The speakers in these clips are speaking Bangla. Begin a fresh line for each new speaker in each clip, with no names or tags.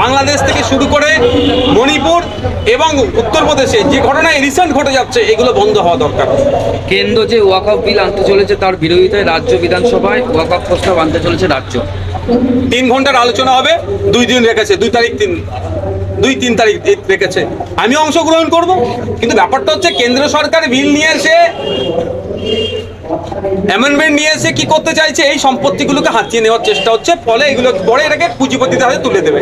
বাংলাদেশ থেকে শুরু করে মণিপুর এবং উত্তরপ্রদেশে যে ঘটনায় রিসেন্ট ঘটে যাচ্ছে এগুলো বন্ধ হওয়া দরকার।
কেন্দ্র যে ওয়াকআপ বিল আনতে চলেছে তার বিরোধিতায় রাজ্য বিধানসভায় ওয়াকআপ প্রস্তাব আনতে চলেছে রাজ্য।
তিন ঘণ্টার আলোচনা হবে দুই দিন রেখেছে দুই তারিখ তিন দুই তিন তারিখ রেখেছে। আমি অংশগ্রহণ করব কিন্তু ব্যাপারটা হচ্ছে কেন্দ্র সরকার বিল নিয়ে এসে অ্যামেন্ডমেন্ট নিয়ে এসে কি করতে চাইছে? এই সম্পত্তিগুলোকে হাতিয়ে নেওয়ার চেষ্টা হচ্ছে, ফলে এগুলো পরে এটাকে পুঁজিপতিদের হাতে তুলে দেবে।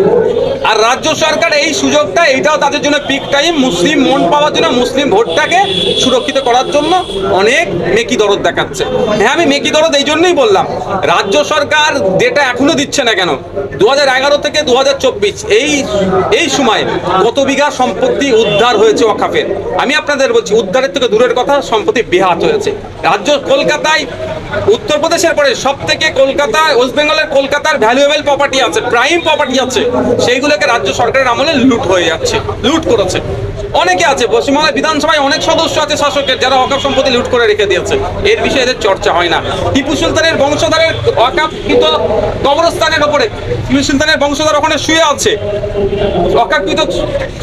আর রাজ্য সরকার এই সুযোগটা, এইটাও তাদের জন্য পিক টাইম মুসলিম মন পাওয়ার জন্য মুসলিম ভোটটাকে সুরক্ষিত করার জন্য অনেক মেকি দরদ দেখাচ্ছে। হ্যাঁ আমি মেকি দরদ এই জন্যই বললাম, রাজ্য সরকার যেটা এখনও দিচ্ছে না কেন দু হাজার এগারো থেকে দু হাজার চব্বিশ, এই এই সময় কত বিঘা সম্পত্তি উদ্ধার হয়েছে ওয়াকাফের? আমি আপনাদের বলছি, উদ্ধারের থেকে দূরের কথা, সম্পত্তি বেহাত হয়েছে। রাজ্য কলকাতায়, উত্তরপ্রদেশের পরে সব থেকে কলকাতা ওয়েস্ট বেঙ্গলের কলকাতার ভ্যালুয়েবল প্রপার্টি আছে প্রাইম প্রপার্টি আছে, সেইগুলোকে রাজ্য সরকারের আমলে লুট হয়ে যাচ্ছে, লুট করেছে। অনেকে আছে পশ্চিমবাংলা বিধানসভায় অনেক সদস্য আছে শাসকের, যারা অকাপ সম্পত্তি লুট করে রেখে দিয়েছে। এর বিষয়ে এদের চর্চা হয় না। টিপু সুলতানের বংশধরের অকাপিত কবরস্থানের ওপরে, টিপু সুলতানের বংশধর ওখানে শুয়ে আছে। অকাপিত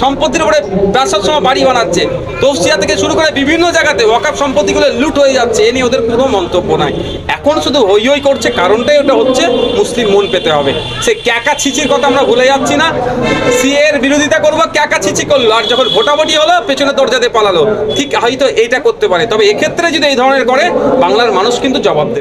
সম্পত্তির উপরে ব্যবসার সময় বাড়ি বানাচ্ছে। দোষিয়া থেকে শুরু করে বিভিন্ন জায়গাতে ওয়াকাপ সম্পত্তিগুলো লুট হয়ে যাচ্ছে, এ নিয়ে ওদের কোনো মন্তব্য নাই। এখন শুধু হই হই করছে, কারণটাই ওটা হচ্ছে মুসলিম মন পেতে হবে। সে ক্যাকা ছিচির কথা আমরা ভুলে যাচ্ছি না। সি এর বিরোধিতা করব ক্যাকা ছিচি করল, আর যখন ভোটাভুটি হলো, পেছনে দরজাতে পালালো। ঠিক হয়তো এইটা করতে পারে। তবে এক্ষেত্রে যদি এই ধরনের করে, বাংলার মানুষ কিন্তু জবাব দেবে।